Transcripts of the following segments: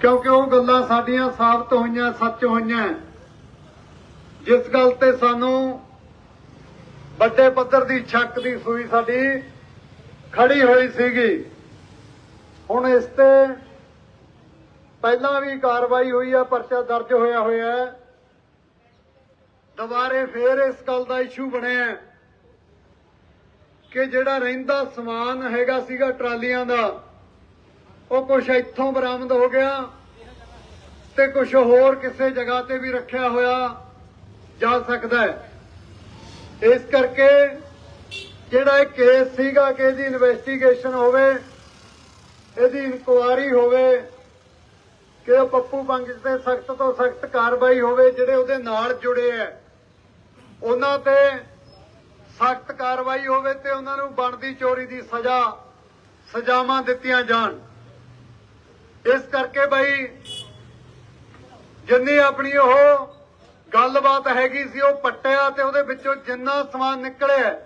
ਕਿਉਂਕਿ ਉਹ ਗੱਲਾਂ ਸਾਡੀਆਂ ਸਾਬਤ ਹੋਈਆਂ, ਸੱਚ ਹੋਈਆਂ। ਜਿਸ ਗੱਲ ਤੇ ਸਾਨੂੰ ਵੱਡੇ ਪੱਧਰ ਦੀ ਸ਼ੱਕ ਦੀ ਸੂਈ ਸਾਡੀ ਖੜੀ ਹੋਈ ਸੀਗੀ। ਹੁਣ ਇਸ ਤੇ ਪਹਿਲਾਂ ਵੀ ਕਾਰਵਾਈ ਹੋਈ ਹੈ ਪਰਚਾ ਦਰਜ ਹੋਇਆ ਹੋਇਆ ਹੈ। ਦੁਬਾਰੇ ਫੇਰ ਇਸ ਗੱਲ ਦਾ ਇਸ਼ੂ ਬਣਿਆ ਕਿ ਜਿਹੜਾ ਰਹਿੰਦਾ ਸਮਾਨ ਹੈਗਾ ਸੀਗਾ ਟਰਾਲੀਆਂ ਦਾ ਉਹ ਕੁਝ ਇੱਥੋਂ ਬਰਾਮਦ ਹੋ ਗਿਆ ਤੇ ਕੁਝ ਹੋਰ ਕਿਸੇ ਜਗ੍ਹਾ ਤੇ ਵੀ ਰੱਖਿਆ ਹੋਇਆ ਜਾ ਸਕਦਾ ਹੈ। ਇਸ ਕਰਕੇ ਜਿਹੜਾ ਇਹ ਕੇਸ ਸੀਗਾ ਕਿ ਇਹਦੀ ਇਨਵੈਸਟੀਗੇਸ਼ਨ ਹੋਵੇ, ਇਹਦੀ ਇਨਕੁਆਰੀ ਹੋਵੇ, ਕਿ ਪੱਪੂ ਪੰਗ ਤੇ ਸਖਤ ਤੋਂ ਸਖਤ ਕਾਰਵਾਈ ਹੋਵੇ, ਜਿਹੜੇ ਉਹਦੇ ਨਾਲ ਜੁੜੇ ਐ ਉਹਨਾਂ ਤੇ ਸਖਤ ਕਾਰਵਾਈ ਹੋਵੇ ਤੇ ਉਹਨਾਂ ਨੂੰ ਬਣਦੀ ਚੋਰੀ ਦੀ ਸਜ਼ਾ, ਸਜ਼ਾਵਾਂ ਦਿੱਤੀਆਂ ਜਾਣ। ਇਸ ਕਰਕੇ ਬਈ, ਜਿੰਨੀ ਆਪਣੀ ਉਹ ਗੱਲਬਾਤ ਹੈਗੀ ਸੀ, ਉਹ ਪੱਟਿਆ ਤੇ ਉਹਦੇ ਵਿੱਚੋਂ ਜਿੰਨਾ ਸਮਾਨ ਨਿਕਲਿਆ,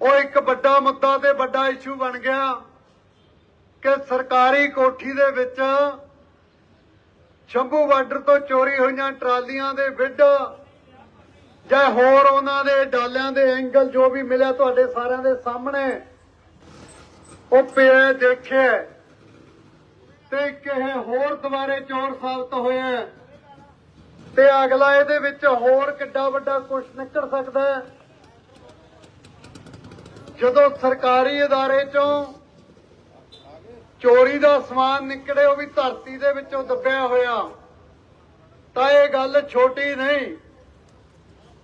ਉਹ ਇੱਕ ਵੱਡਾ ਮੁੱਦਾ ਤੇ ਵੱਡਾ ਇਸ਼ੂ ਬਣ ਗਿਆ ਕਿ ਸਰਕਾਰੀ ਕੋਠੀ ਦੇ ਵਿੱਚ ਸ਼ੰਭੂ ਬਾਰਡਰ ਤੋਂ ਚੋਰੀ ਹੋਈਆਂ ਟਰਾਲੀਆਂ ਦੇ ਵਿੱਡ ਜਾਂ ਹੋਰ ਉਹਨਾਂ ਦੇ ਡਾਲਿਆਂ ਦੇ ਐਂਗਲ ਜੋ ਵੀ ਮਿਲਿਆ ਤੁਹਾਡੇ ਸਾਰਿਆਂ ਦੇ ਸਾਹਮਣੇ, ਉਹ ਪਿਆ ਦੇਖਿਆ। ਤੇ ਇੱਕ ਹੋਰ ਦੁਬਾਰੇ ਚੋਰ ਸਾਬਤ ਹੋਇਆ ਤੇ ਅਗਲਾ ਇਹਦੇ ਵਿੱਚ ਹੋਰ ਕਿੱਡਾ ਵੱਡਾ ਕੁਝ ਨਿਕਲ ਸਕਦਾ ਹੈ। ਜਦੋਂ ਸਰਕਾਰੀ ਅਦਾਰੇ ਚੋਂ ਚੋਰੀ ਦਾ ਸਮਾਨ ਨਿਕਲੇ, ਉਹ ਵੀ ਧਰਤੀ ਦੇ ਵਿੱਚੋਂ ਦੱਬਿਆ ਹੋਇਆ। ਤਾਂ ਇਹ ਗੱਲ ਛੋਟੀ ਨਹੀਂ।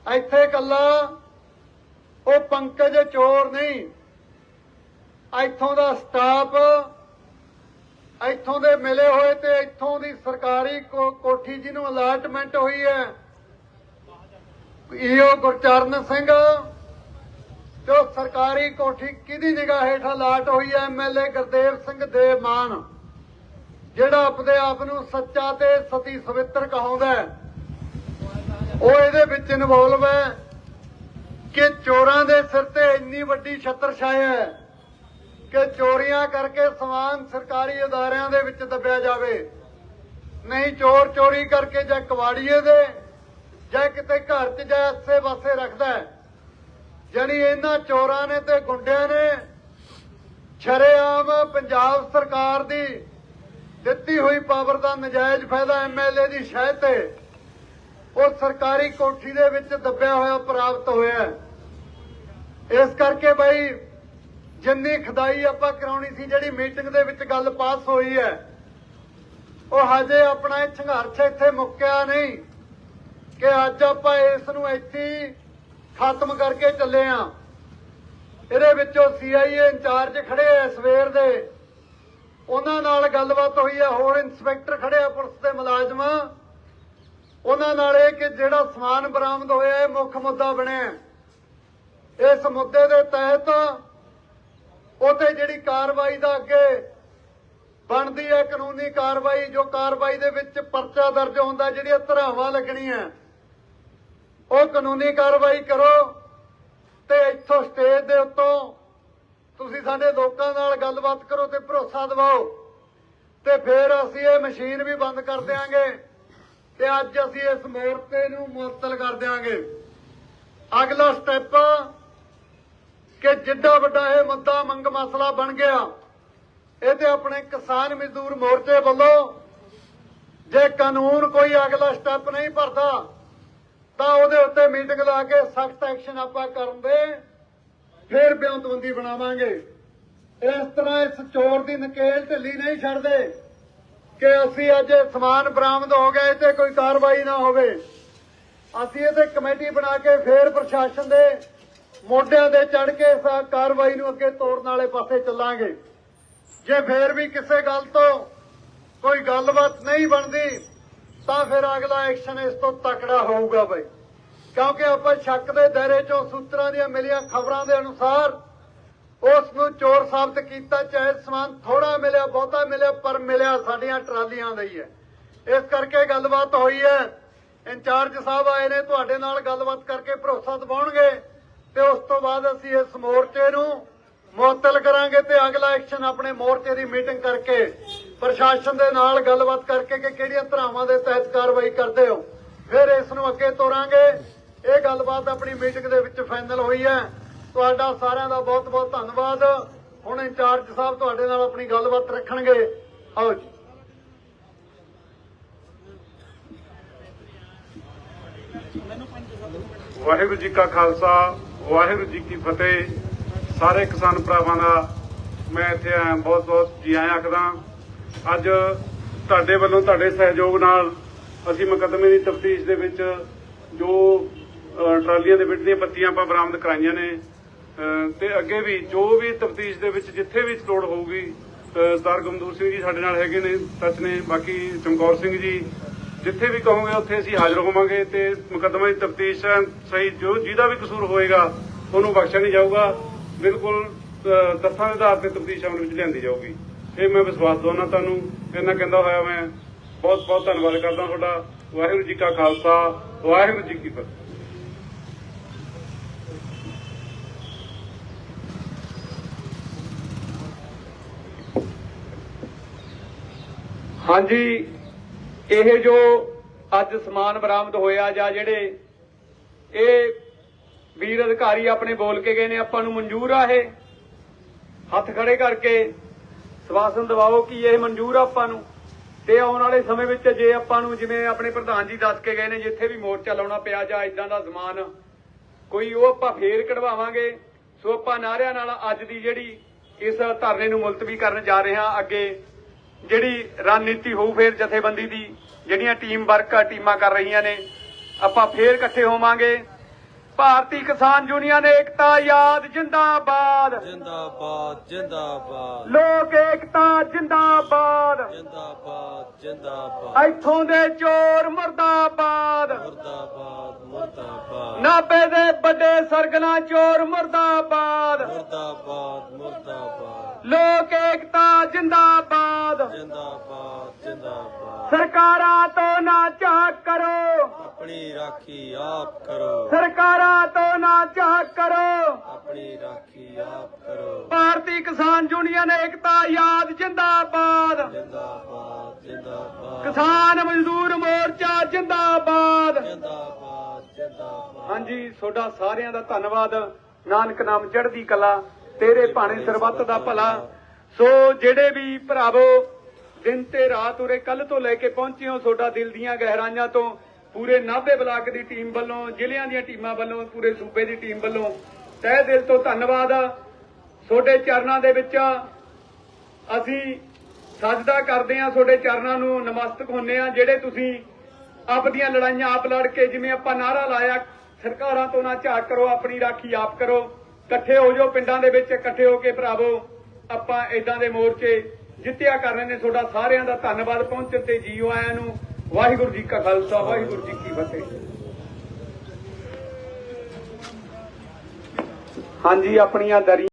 ਇੱਥੇ ਕੱਲਾ ਉਹ ਪੰਕਜ ਚੋਰ ਨਹੀਂ। ਇੱਥੋਂ ਦਾ ਸਟਾਫ ਇੱਥੋਂ ਦੇ ਮਿਲੇ ਹੋਏ ਤੇ ਇੱਥੋਂ ਦੀ ਸਰਕਾਰੀ ਕੋ- ਕੋਠੀ ਜਿਹਨੂੰ ਅਲਾਟਮੈਂਟ ਹੋਈ ਹੈ। ਈਓ ਗੁਰਚਰਨ ਸਿੰਘ ਤੇ ਉਹ ਸਰਕਾਰੀ ਕੋਠੀ ਕਿਹਦੀ ਨਿਗਾਹ ਹੇਠ ਅਲਾਟ ਹੋਈ ਹੈ ਐਮਐਲਏ ਗੁਰਦੇਵ ਸਿੰਘ ਦੇ ਮਾਨ ਜਿਹੜਾ ਆਪਣੇ ਆਪ ਨੂੰ ਸੱਚਾ ਤੇ ਸਤੀ ਸਵਿੱਤਰ ਕਹਾਉਂਦਾ ਉਹ ਇਹਦੇ ਵਿੱਚ ਇਨਵੋਲਵ ਹੈ ਕਿ ਚੋਰਾਂ ਦੇ ਸਿਰ ਤੇ ਇੰਨੀ ਵੱਡੀ ਛਤਰ ਛਾਇਆ ਹੈ ਕਿ ਚੋਰੀਆਂ ਕਰਕੇ ਸਮਾਨ ਸਰਕਾਰੀ ਅਦਾਰਿਆਂ ਦੇ ਵਿੱਚ ਦੱਬਿਆ ਜਾਵੇ। ਨਹੀਂ ਚੋਰ ਚੋਰੀ ਕਰਕੇ ਜਾਂ ਕਵਾੜੀਏ ਦੇ ਜਾਂ ਕਿਤੇ ਘਰ 'ਚ ਜਾਂ ਆਸੇ ਪਾਸੇ ਰੱਖਦਾ ਹੈ। ਜਾਣੀ ਇਹਨਾਂ ਚੋਰਾਂ ਨੇ ਤੇ ਗੁੰਡਿਆਂ ਨੇ ਸ਼ਰੇਆਮ ਪੰਜਾਬ ਸਰਕਾਰ ਦੀ ਦਿੱਤੀ ਹੋਈ ਪਾਵਰ ਦਾ ਨਜਾਇਜ਼ ਫਾਇਦਾ ਐਮਐਲਏ ਦੀ ਸ਼ਹਿ ਤੇ ਉਹ ਸਰਕਾਰੀ ਕੋਠੀ ਦੇ ਵਿੱਚ ਦੱਬਿਆ ਹੋਇਆ ਪ੍ਰਾਪਤ ਹੋਇਆ ਇਸ ਕਰਕੇ ਬਈ ਜਿੰਨੀ ਖਦਾਈ ਆਪਾਂ ਕਰਾਉਣੀ ਸੀ, ਜਿਹੜੀ ਮੀਟਿੰਗ ਦੇ ਵਿੱਚ ਗੱਲ ਪਾਸ ਹੋਈ ਹੈ, ਉਹ ਹਜੇ ਆਪਣਾ ਇਹ ਸੰਘਰਸ਼ ਇੱਥੇ ਮੁੱਕਿਆ ਨਹੀਂ ਕਿ ਅੱਜ ਆਪਾਂ ਇਸ ਨੂੰ ਇੱਥੇ ਖਤਮ ਕਰਕੇ ਚੱਲੇ ਆ ਇਹਦੇ ਵਿੱਚੋਂ ਸੀਆਈਏ ਇੰਚਾਰਜ ਖੜੇ ਆ ਸਵੇਰ ਦੇ। ਉਹਨਾਂ ਨਾਲ ਗੱਲਬਾਤ ਹੋਈ ਹੈ ਹੋਰ ਇੰਸਪੈਕਟਰ ਖੜੇ ਆ ਪੁਲਿਸ ਦੇ ਮੁਲਾਜ਼ਮ। ਉਹਨਾਂ ਨਾਲ ਇਹ ਕਿ ਜਿਹੜਾ ਸਮਾਨ ਬਰਾਮਦ ਹੋਇਆ, ਇਹ ਮੁੱਖ ਮੁੱਦਾ ਬਣਿਆ। ਇਸ ਮੁੱਦੇ ਦੇ ਤਹਿਤ ਉਤੇ ਜਿਹੜੀ ਕਾਰਵਾਈ ਦਾ ਅੱਗੇ ਬਣਦੀ ਹੈ ਕਾਨੂੰਨੀ ਕਾਰਵਾਈ, ਜੋ ਕਾਰਵਾਈ ਦੇ ਵਿੱਚ ਪਰਚਾ ਦਰਜ ਹੁੰਦਾ, ਜਿਹੜੀਆਂ ਧਰਾਵਾਂ ਲੱਗਣੀਆਂ, ਉਹ ਕਾਨੂੰਨੀ ਕਾਰਵਾਈ ਕਰੋ ਤੇ ਇੱਥੋਂ ਸਟੇਜ ਦੇ ਉੱਤੋਂ ਤੁਸੀਂ ਸਾਡੇ ਲੋਕਾਂ ਨਾਲ ਗੱਲਬਾਤ ਕਰੋ ਤੇ ਭਰੋਸਾ ਦਿਵਾਓ। ਤੇ ਫਿਰ ਅਸੀਂ ਇਹ ਮਸ਼ੀਨ ਵੀ ਬੰਦ ਕਰ ਦਿਆਂਗੇ ਤੇ ਅੱਜ ਅਸੀਂ ਇਸ ਮੋਰਚੇ ਨੂੰ ਮੁਅੱਤਲ ਕਰ ਦਿਆਂਗੇ। ਅਗਲਾ ਸਟੈਪ ਕਿ ਜਿੱਡਾ ਵੱਡਾ ਇਹ ਮੁੱਦਾ ਮੰਗ ਮਸਲਾ ਬਣ ਗਿਆ ਇਹ ਤੇ ਆਪਣੇ ਕਿਸਾਨ ਮਜ਼ਦੂਰ ਮੋਰਚੇ ਵੱਲੋਂ ਜੇ ਕਾਨੂੰਨ ਕੋਈ ਅਗਲਾ ਸਟੈਪ ਨਹੀਂ ਭਰਦਾ, ਤਾਂ ਉਹਦੇ ਉੱਤੇ ਮੀਟਿੰਗ ਲਾ ਕੇ ਸਖਤ ਐਕਸ਼ਨ ਆਪਾਂ ਕਰਨ ਦੇ, ਫਿਰ ਬਿਆਨਤਬੰਦੀ ਬਣਾਵਾਂਗੇ। ਇਸ ਤਰ੍ਹਾਂ ਇਸ ਚੋਰ ਦੀ ਨਕੇਲ ਢਿੱਲੀ ਨਹੀਂ ਛੱਡਦੇ ਕਿ ਅਸੀਂ ਅੱਜ ਸਮਾਨ ਬਰਾਮਦ ਹੋ ਗਿਆ ਇਹ ਤੇ ਕੋਈ ਕਾਰਵਾਈ ਨਾ ਹੋਵੇ। ਅਸੀਂ ਇਹਦੇ ਕਮੇਟੀ ਬਣਾ ਕੇ ਫੇਰ ਪ੍ਰਸ਼ਾਸਨ ਦੇ ਮੋਢਿਆਂ ਦੇ ਚੜ ਕੇ ਇਸ ਕਾਰਵਾਈ ਨੂੰ ਅੱਗੇ ਤੋਰਨ ਵਾਲੇ ਪਾਸੇ ਚੱਲਾਂਗੇ। ਜੇ ਫੇਰ ਵੀ ਕਿਸੇ ਗੱਲ ਤੋਂ ਕੋਈ ਗੱਲਬਾਤ ਨਹੀਂ ਬਣਦੀ, ਤਾਂ ਫਿਰ ਅਗਲਾ ਐਕਸ਼ਨ ਇਸ ਤੋਂ ਤਕੜਾ ਹੋਊਗਾ ਬਈ। ਕਿਉਂਕਿ ਆਪਾਂ ਸ਼ੱਕ ਦੇ ਦਾਇਰੇ ਚੋਂ ਸੂਤਰਾਂ ਦੀਆਂ ਮਿਲੀਆਂ ਖਬਰਾਂ ਦੇ ਅਨੁਸਾਰ ਉਸ ਨੂੰ ਚੋਰ ਸਾਬਤ ਕੀਤਾ, ਚਾਹੇ ਸਮਾਨ ਥੋੜਾ ਮਿਲਿਆ, ਬਹੁਤਾ ਮਿਲਿਆ, ਪਰ ਮਿਲਿਆ ਸਾਡੀਆਂ ਟਰਾਲੀਆਂ ਦਾ ਹੀ ਹੈ। ਇਸ ਕਰਕੇ ਗੱਲਬਾਤ ਹੋਈ ਹੈ। ਇੰਚਾਰਜ ਸਾਹਿਬ ਆਏ ਨੇ, ਤੁਹਾਡੇ ਨਾਲ ਗੱਲਬਾਤ ਕਰਕੇ ਭਰੋਸਾ ਦਿਵਾਉਣਗੇ। ਤੇ ਉਸ ਤੋਂ ਬਾਅਦ ਅਸੀਂ ਇਸ ਮੋਰਚੇ ਨੂੰ ਮੁਅੱਤਲ ਕਰਾਂਗੇ ਤੇ ਅਗਲਾ ਐਕਸ਼ਨ ਆਪਣੇ ਮੋਰਚੇ ਦੀ ਮੀਟਿੰਗ ਕਰਕੇ ਪ੍ਰਸ਼ਾਸਨ ਦੇ ਨਾਲ ਗੱਲਬਾਤ ਕਰਕੇ ਕਿ ਕਿਹੜੀਆਂ ਧਰਾਵਾਂ ਦੇ ਤਹਿਤ ਕਾਰਵਾਈ ਕਰਦੇ ਹੋ। ਫਿਰ ਇਸ ਨੂੰ ਅੱਗੇ ਤੋਰਾਂਗੇ। ਇਹ ਗੱਲਬਾਤ ਆਪਣੀ ਮੀਟਿੰਗ ਦੇ ਵਿੱਚ ਫਾਈਨਲ ਹੋਈ ਹੈ। ਤੁਹਾਡਾ ਸਾਰਿਆਂ ਦਾ ਬਹੁਤ ਬਹੁਤ ਧੰਨਵਾਦ। ਹੁਣ ਇੰਚਾਰਜ ਸਾਹਿਬ ਤੁਹਾਡੇ ਨਾਲ ਆਪਣੀ ਗੱਲਬਾਤ ਰੱਖਣਗੇ। ਆਓ ਜੀ। ਵਾਹਿਗੁਰੂ ਜੀ ਕਾ ਖਾਲਸਾ। ਵਾਹਿਗੁਰੂ ਜੀ ਕੀ ਫਤਿਹ। ਸਾਰੇ ਕਿਸਾਨ ਭਰਾਵਾਂ ਦਾ ਮੈਂ ਇੱਥੇ ਆਇਆ ਬਹੁਤ ਬਹੁਤ ਜੀ ਆਇਆਂ ਆਖਦਾ ਅੱਜ ਤੁਹਾਡੇ ਵੱਲੋਂ ਤੁਹਾਡੇ ਸਹਿਯੋਗ ਨਾਲ ਅਸੀਂ ਮੁਕੱਦਮੇ ਦੀ ਤਫਤੀਸ਼ ਦੇ ਵਿੱਚ ਜੋ ਟਰਾਲੀਆਂ ਦੇ ਵਿੱਚ ਦੀਆਂ ਪੱਤੀਆਂ ਆਪਾਂ ਬਰਾਮਦ ਕਰਾਈਆਂ ਨੇ ਅ, ਤੇ ਅੱਗੇ ਵੀ ਜੋ ਵੀ ਤਫਤੀਸ਼ ਦੇ ਵਿੱਚ ਜਿੱਥੇ ਵੀ ਲੋੜ ਹੋਊਗੀ ਸਰਦਾਰ ਗਮਦੂਰ ਸਿੰਘ ਜੀ ਸਾਡੇ ਨਾਲ ਹੈਗੇ ਨੇ ਸੱਚ ਨੇ ਬਾਕੀ ਚਮਕੌਰ ਸਿੰਘ ਜੀ ਜਿੱਥੇ ਵੀ ਕਹੋਗੇ ਉੱਥੇ ਅਸੀਂ ਹਾਜ਼ਰ ਹੋਵਾਂਗੇ ਤੇ ਮੁਕੱਦਮਾ ਦੀ ਤਫਤੀਸ਼ ਸਹੀ ਜੋ ਜਿਹਦਾ ਵੀ ਕਸੂਰ ਹੋਏਗਾ, ਉਹਨੂੰ ਬਖਸ਼ਿਆ ਨਹੀਂ ਜਾਊਗਾ। ਬਿਲਕੁਲ ਤੱਥਾਂ ਦੇ ਆਧਾਰ ਤੇ ਤਫਤੀਸ਼ ਅਮਲ ਵਿੱਚ ਲਿਆਂਦੀ ਜਾਊਗੀ। ਇਹ ਮੈਂ ਵਿਸ਼ਵਾਸ ਦਵਾਉਣਾ ਤੁਹਾਨੂੰ। ਇਹਨਾਂ ਕਹਿੰਦਾ ਹੋਇਆ ਮੈਂ, ਬਹੁਤ ਬਹੁਤ ਧੰਨਵਾਦ ਕਰਦਾ ਤੁਹਾਡਾ। ਵਾਹਿਗੁਰੂ ਜੀ ਕਾ ਖਾਲਸਾ, ਵਾਹਿਗੁਰੂ ਜੀ ਕੀ ਫਤਿਹ। ਹਾਂਜੀ ਇਹ ਜੋ ਅੱਜ ਸਮਾਨ ਬਰਾਮਦ ਹੋਇਆ ਜਾਂ ਜਿਹੜੇ ਇਹ ਵੀਰ ਅਧਿਕਾਰੀ ਆਪਣੇ ਬੋਲ ਕੇ ਗਏ ਨੇ, ਆਪਾਂ ਨੂੰ ਮਨਜ਼ੂਰ ਆ ਇਹ? ਹੱਥ ਖੜੇ ਕਰਕੇ ਸਵਾਸਨ ਦਿਵਾਓ ਕਿ ਇਹ ਮਨਜ਼ੂਰ ਆ ਆਪਾਂ ਨੂੰ। ਤੇ ਆਉਣ ਵਾਲੇ ਸਮੇਂ ਵਿੱਚ ਜੇ ਆਪਾਂ ਨੂੰ ਜਿਵੇਂ ਆਪਣੇ ਪ੍ਰਧਾਨ ਜੀ ਦੱਸ ਕੇ ਗਏ ਨੇ, ਜਿੱਥੇ ਵੀ ਮੋਰਚਾ ਲਾਉਣਾ ਪਿਆ ਜਾਂ ਇਦਾਂ ਦਾ ਸਮਾਨ, ਕੋਈ ਉਹ ਆਪਾਂ ਫੇਰ ਕਢਵਾਵਾਂਗੇ। ਸੋ ਆਪਾਂ ਨਾਰਿਆਂ ਨਾਲ ਅੱਜ ਦੀ ਜਿਹੜੀ ਇਸ ਧਰਨੇ ਨੂੰ ਮੁਲਤਵੀ ਕਰਨ ਜਾ ਰਹੇ ਹਾਂ, ਅੱਗੇ ਜਿਹੜੀ ਰਣਨੀਤੀ ਹੋਊ ਫੇਰ ਜਥੇਬੰਦੀ ਦੀ ਜਿਹੜੀਆਂ ਟੀਮ ਵਰਕ ਆ ਟੀਮਾਂ ਕਰ ਰਹੀਆਂ ਨੇ ਆਪਾਂ ਫੇਰ ਇਕੱਠੇ ਹੋਵਾਂਗੇ। ਭਾਰਤੀ ਕਿਸਾਨ ਯੂਨੀਅਨ ਏਕਤਾ ਯਾਦ ਜਿੰਦਾਬਾਦ। ਜਿੰਦਾਬਾਦ ਜਿੰਦਾਬਾਦ। ਲੋਕ ਏਕਤਾ ਜਿੰਦਾਬਾਦ। ਜਿੰਦਾਬਾਦ ਜਿੰਦਾਬਾਦ। ਇੱਥੋਂ ਦੇ ਚੋਰ ਮਰਦਾਬਾਦ। ਮੁਰਦਾਬਾਦ ਮੁਰਦਾਬਾਦ। ਨਾਬੇ ਦੇ ਵੱਡੇ ਸਰਗਨਾ ਚੋਰ ਮਰਦਾਬਾਦ। ਮੁਰਦਾਬਾਦ ਮੁਰਦਾਬਾਦ। ਲੋਕ ਏਕਤਾ ਜਿੰਦਾਬਾਦ। ਜਿੰਦਾਬਾਦ ਜਿੰਦਾਬਾਦ। ਸਰਕਾਰਾਂ ਤੋਂ ਨਾ ਝਾਕ ਕਰੋ। ਆਪਣੀ ਰਾਖੀ ਆਪ ਕਰੋ। ਸਰਕਾਰਾਂ ਤੋਂ ਨਾ ਝਾਕ ਕਰੋ। ਆਪਣੀ ਰਾਖੀ ਆਪ ਕਰੋ। ਭਾਰਤੀ ਕਿਸਾਨ ਯੂਨੀਅਨ ਏਕਤਾ ਯਾਦ ਜਿੰਦਾਬਾਦ। ਜਿੰਦਾਬਾਦ ਜਿੰਦਾਬਾਦ। ਕਿਸਾਨ ਮਜ਼ਦੂਰ ਮੋਰਚਾ ਜਿੰਦਾਬਾਦ। ਜਿੰਦਾਬਾਦ ਜਿੰਦਾਬਾਦ। ਹਾਂਜੀ ਤੁਹਾਡਾ ਸਾਰਿਆਂ ਦਾ ਧੰਨਵਾਦ। ਨਾਨਕ ਨਾਮ ਚੜ੍ਹਦੀ ਕਲਾ। ਤੇਰੇ ਭਾਣੇ ਸਰਬੱਤ ਦਾ ਭਲਾ। ਸੋ ਜਿਹੜੇ ਵੀ ਭਰਾਵੋ, ਦਿਨ ਤੇ ਰਾਤ ਉਰੇ ਕੱਲ ਤੋਂ ਲੈ ਕੇ ਪਹੁੰਚੇ ਹੋ, ਤੁਹਾਡਾ ਦਿਲ ਦੀਆਂ ਗਹਿਰਾਈਆਂ ਤੋਂ, ਪੂਰੇ ਨਾਭੇ ਬਲਾਕ ਦੀ ਟੀਮ ਵੱਲੋਂ, ਜ਼ਿਲ੍ਹਿਆਂ ਦੀਆਂ ਟੀਮਾਂ ਵੱਲੋਂ, ਪੂਰੇ ਸੂਬੇ ਦੀ ਟੀਮ ਵੱਲੋਂ ਤਹਿ ਦਿਲ ਤੋਂ ਧੰਨਵਾਦ ਤੁਹਾਡੇ ਚਰਨਾਂ ਦੇ ਵਿੱਚ ਅਸੀਂ ਸਜਦਾ ਕਰਦੇ ਹਾਂ ਤੁਹਾਡੇ ਚਰਨਾਂ ਨੂੰ ਨਮਸਤਕ ਹੁੰਨੇ ਆ ਜਿਹੜੇ ਤੁਸੀਂ ਆਪ ਦੀਆਂ ਲੜਾਈਆਂ ਆਪ ਲੜ ਕੇ ਜਿਵੇਂ ਆਪਾਂ ਨਾਰਾ ਲਾਇਆ, ਸਰਕਾਰਾਂ ਤੋਂ ਨਾ ਝਾਕ ਕਰੋ, ਆਪਣੀ ਰਾਖੀ ਆਪ ਕਰੋ। ਇਕੱਠੇ ਹੋ ਜਾਓ ਪਿੰਡਾਂ ਦੇ ਵਿੱਚ, ਇਕੱਠੇ ਹੋ ਕੇ ਭਰਾਵੋ, ਆਪਾਂ ਇਦਾਂ ਦੇ ਮੋਰਚੇ ਜਿੱਤਿਆ ਕਰ ਰਹੇ ਨੇ। ਤੁਹਾਡਾ ਸਾਰਿਆਂ ਦਾ ਧੰਨਵਾਦ ਪਹੁੰਚਣ ਤੇ ਜੀਓ ਆਇਆਂ ਨੂੰ। ਵਾਹਿਗੁਰੂ ਜੀ ਕਾ ਖਾਲਸਾ, ਵਾਹਿਗੁਰੂ ਜੀ ਕੀ ਫਤਿਹ। ਹਾਂਜੀ, ਆਪਣੀਆਂ ਦਰੀ